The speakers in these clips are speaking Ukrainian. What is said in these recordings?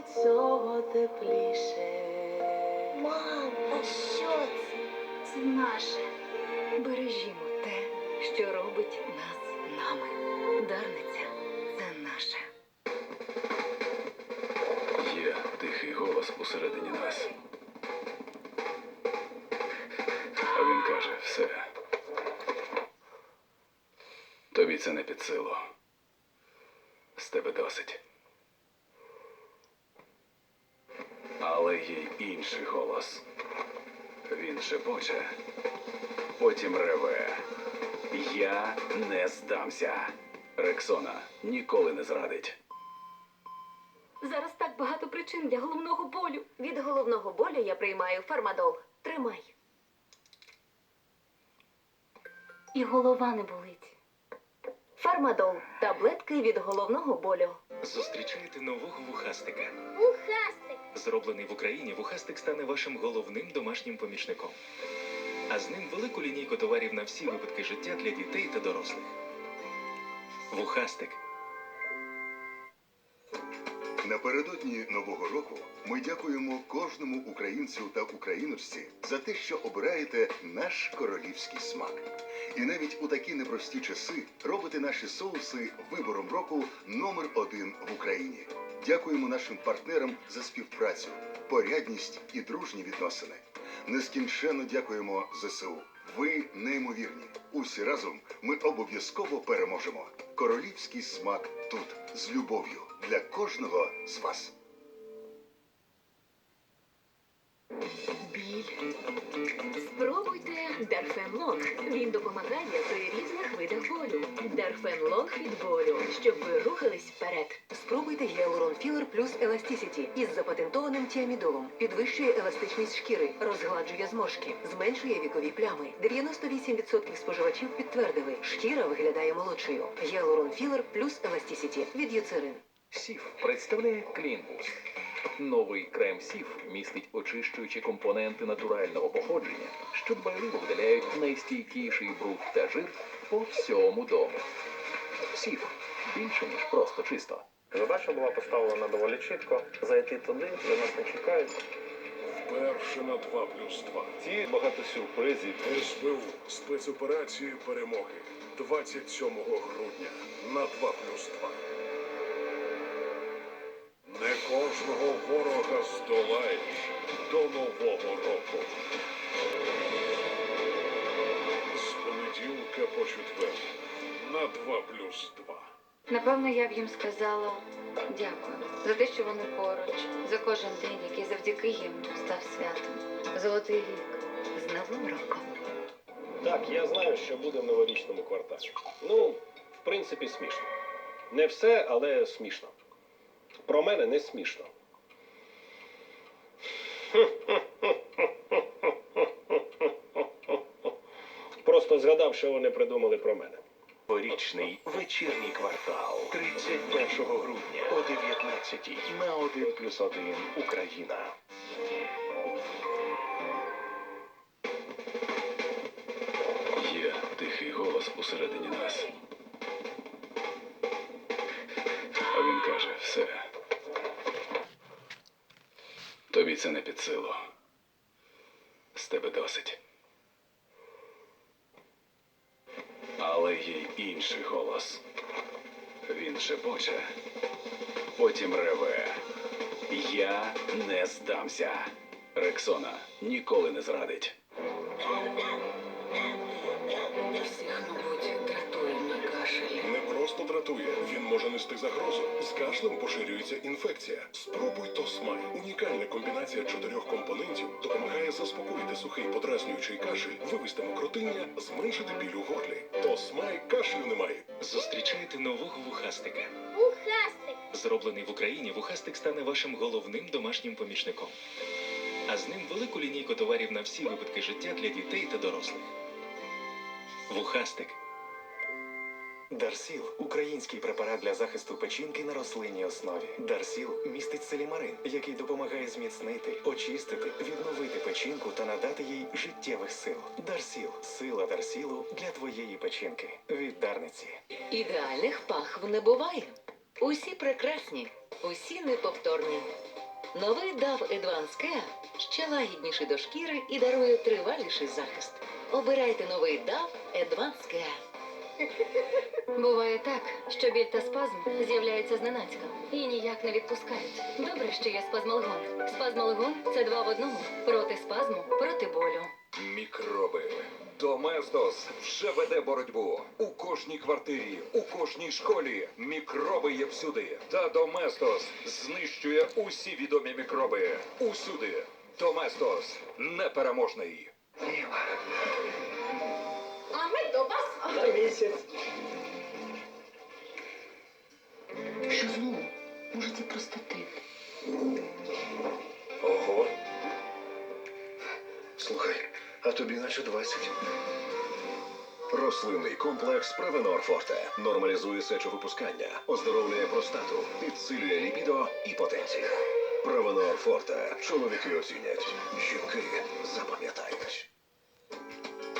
Від цього тепліше. Мам, а що це? Це наше. Бережімо те, що робить нас нами. Дарниця це наше. Є тихий голос усередині нас. А він каже, все. Тобі це не під силу. З тебе досить. Але є й інший голос. Він шепоче, потім реве. Я не здамся. Рексона ніколи не зрадить. Зараз так багато причин для головного болю. Від головного болю я приймаю фармадол. Тримай. І голова не болить. Фармадол. Таблетки від головного болю. Зустрічаєте нового вухастика. Вухастик. Зроблений в Україні, вухастик стане вашим головним домашнім помічником. А з ним велику лінійку товарів на всі випадки життя для дітей та дорослих. Вухастик Напередодні нового року ми дякуємо кожному українцю та україночці за те, що обираєте наш королівський смак. І навіть у такі непрості часи робите наші соуси вибором року номер один в Україні. Дякуємо нашим партнерам за співпрацю, порядність і дружні відносини. Нескінченно дякуємо ЗСУ. Ви неймовірні. Усі разом ми обов'язково переможемо. Королівський смак тут з любов'ю для кожного з вас. Біль. Спробуйте Дарфенлонг. Він допомагає при різних видах болю. Дарфенлонг від болю, щоб ви рухались вперед. Філер плюс еластісіті із запатентованим тіамідолом. Підвищує еластичність шкіри, розгладжує зморшки, зменшує вікові плями. 98% споживачів підтвердили, шкіра виглядає молодшою. Гіалурон філер плюс еластісіті від Юцерин. Сіф представляє Клінбус. Новий крем Сіф містить очищуючі компоненти натурального походження, що дбайливо видаляють найстійкіший бруд та жир по всьому дому. Сіф більше ніж просто чисто. Задача була поставлена доволі чітко. Зайти туди, де нас не чекають. Перше на 2 плюс 2. Ті багато сюрпризів. СБУ спецоперації перемоги 27 грудня на 2 плюс 2. Не кожного ворога здолаєш до нового року. З понеділка по четвер на 2 плюс 2. Напевно, я б їм сказала дякую за те, що вони поруч, за кожен день, який завдяки їм став святом. Золотий вік з новим роком. Так, я знаю, що буде в новорічному кварталі. Ну, в принципі, смішно. Не все, але смішно. Про мене не смішно. Просто згадав, що вони придумали про мене. Порічний вечірній квартал 31 грудня о 19 на 1 плюс 1 Україна. Є тихий голос усередині нас. А він каже, все. Тобі це не під силу. З тебе досить. Але є й інший голос. Він шепоче, потім реве. Я не здамся. Рексона ніколи не зрадить. Всіх, мабуть, дратує мій кашель. Не просто дратує, може нести загрозу. З кашлем поширюється інфекція. Спробуй Тосмай. Унікальна комбінація чотирьох компонентів допомагає заспокоїти сухий подразнюючий кашель, вивести мокротиння, зменшити біль у горлі. Тосмай кашлю немає. Зустрічаєте нового вухастика. Вухастик. Зроблений в Україні, вухастик стане вашим головним домашнім помічником. А з ним велику лінійку товарів на всі випадки життя для дітей та дорослих. Вухастик Дарсіл український препарат для захисту печінки на рослинній основі. Дарсіл містить селімарин, який допомагає зміцнити, очистити, відновити печінку та надати їй життєвих сил. Дарсіл сила Дарсілу для твоєї печінки. Від Дарниці. Ідеальних пахв не буває. Усі прекрасні. Усі неповторні. Новий DAV Advance Care ще лагідніший до шкіри і дарує триваліший захист. Обирайте новий DAV Advance Care. Буває так, що біль та спазм з'являються зненацька і ніяк не відпускають. Добре, що є спазмолгон. Спазмолгон це два в одному проти спазму, проти болю. Мікроби. Доместос вже веде боротьбу. У кожній квартирі, у кожній школі мікроби є всюди. Та Доместос знищує усі відомі мікроби. Усюди. Доместос непереможний. А ми до вас. Що знову? Може, це простатит? Ого. Слухай, а тобі наче 20. Рослинний комплекс Провенор Форте нормалізує сечовипускання, оздоровлює простату, підсилює лібідо і потенцію. Провенор Форте. Чоловіки оцінять, жінки запам'ятають.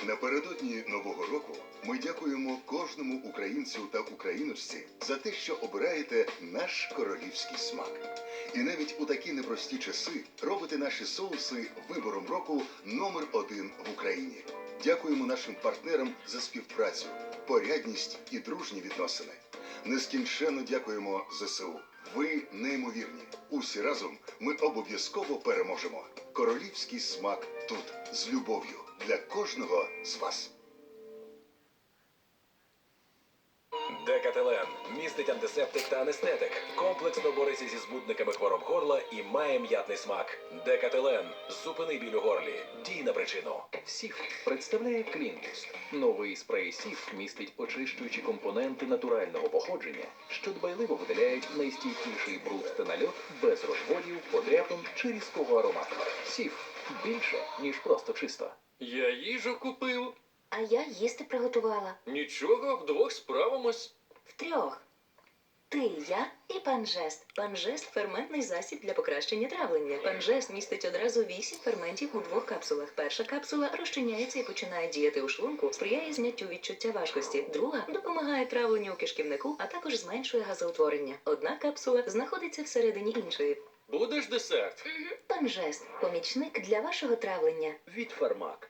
Напередодні нового року ми дякуємо кожному українцю та україночці за те, що обираєте наш королівський смак. І навіть у такі непрості часи робите наші соуси вибором року номер один в Україні. Дякуємо нашим партнерам за співпрацю, порядність і дружні відносини. Нескінченно дякуємо ЗСУ. Ви неймовірні. Усі разом ми обов'язково переможемо. Королівський смак тут з любов'ю для кожного з вас. Декателен містить антисептик та анестетик. Комплексно бореться зі збудниками хвороб горла і має м'ятний смак. Декателен зупини біль у горлі. Дій на причину. Сіф представляє Клінбуст. Новий спрей Сіф містить очищуючі компоненти натурального походження, що дбайливо видаляють найстійкіший бруд та нальот без розводів, подряпин чи різкого аромату. Сіф більше, ніж просто чисто. Я їжу купив. А я їсти приготувала. Нічого, вдвох справимось. Втрьох. Ти, я і панжест. Панжест ферментний засіб для покращення травлення. Панжест містить одразу вісім ферментів у двох капсулах. Перша капсула розчиняється і починає діяти у шлунку, сприяє зняттю відчуття важкості. Друга допомагає травленню у кишківнику, а також зменшує газоутворення. Одна капсула знаходиться всередині іншої. Будеш десерт? Панжест помічник для вашого травлення. Від Фармак.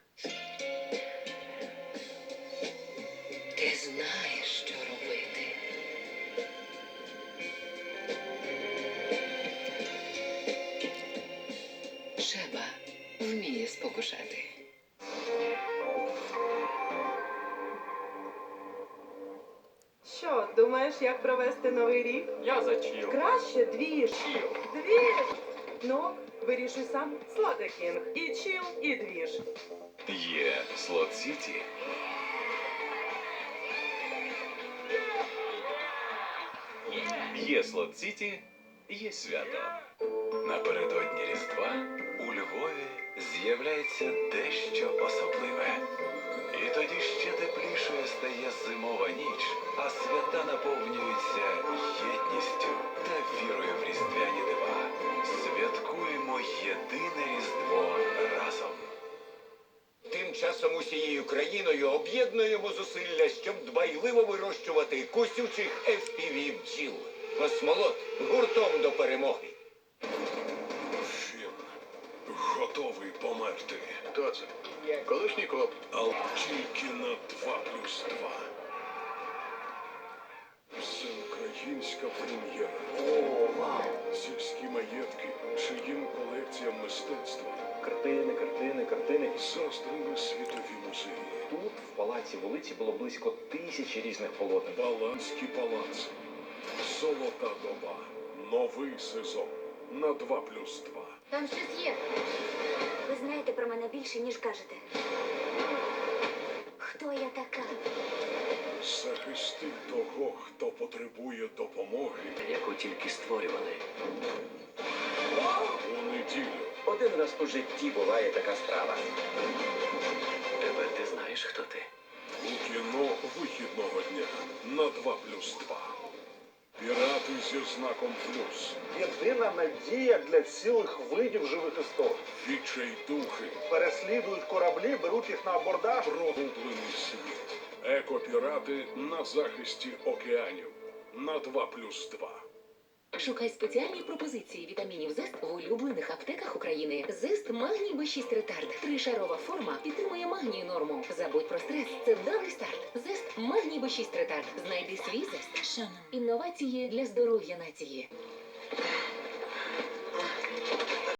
Ти знаєш, що робити. Шеба вміє спокушати. Що, думаєш, як провести новий рік? Я зачів. Краще двіж. Двіж! Ну, вирішуй сам. Слада Кінг. І чил, і двіж. Є Слот Сіті. Є Слот Сіті, є свято. Напередодні Різдва у Львові з'являється дещо особливе. І тоді ще теплішою стає зимова ніч, а свята наповнюються єдністю та вірою в різдвяні дива. Святкуємо єдине Різдво разом. Часом усією країною об'єднуємо зусилля, щоб дбайливо вирощувати кусючих FPV бджіл. Космолот гуртом до перемоги. Фін готовий померти. Хто це? Колишній коп. Але тільки на 2 плюс 2. Всеукраїнська прем'єра. Сільські маєтки, чиїм колекціям мистецтва Картини, картини, картини. заздрили світові музеї. Тут, в палаці вулиці, було близько тисячі різних полотен. Баланські палаци. Золота доба. Новий сезон на 2 плюс 2. Там щось є. Ви знаєте про мене більше, ніж кажете. Хто я така? Захисти того, хто потребує допомоги Яку тільки створювали. у неділю. Один раз у житті буває така справа. Тепер ти знаєш, хто ти. У кіно вихідного дня на 2 плюс 2. Пірати зі знаком плюс. Єдина надія для цілих видів живих істот. Відчайдухи. Переслідують кораблі, беруть їх на абордаж. Прогублений світ. Екопірати на захисті океанів на 2 плюс 2. Шукай спеціальні пропозиції вітамінів ЗЕСТ в улюблених аптеках України. ЗЕСТ Магній Б6 Ретард. Тришарова форма підтримує магнію норму. Забудь про стрес. Це вдалий старт. ЗЕСТ Магній Б6 Ретард. Знайди свій ЗЕСТ. Інновації для здоров'я нації.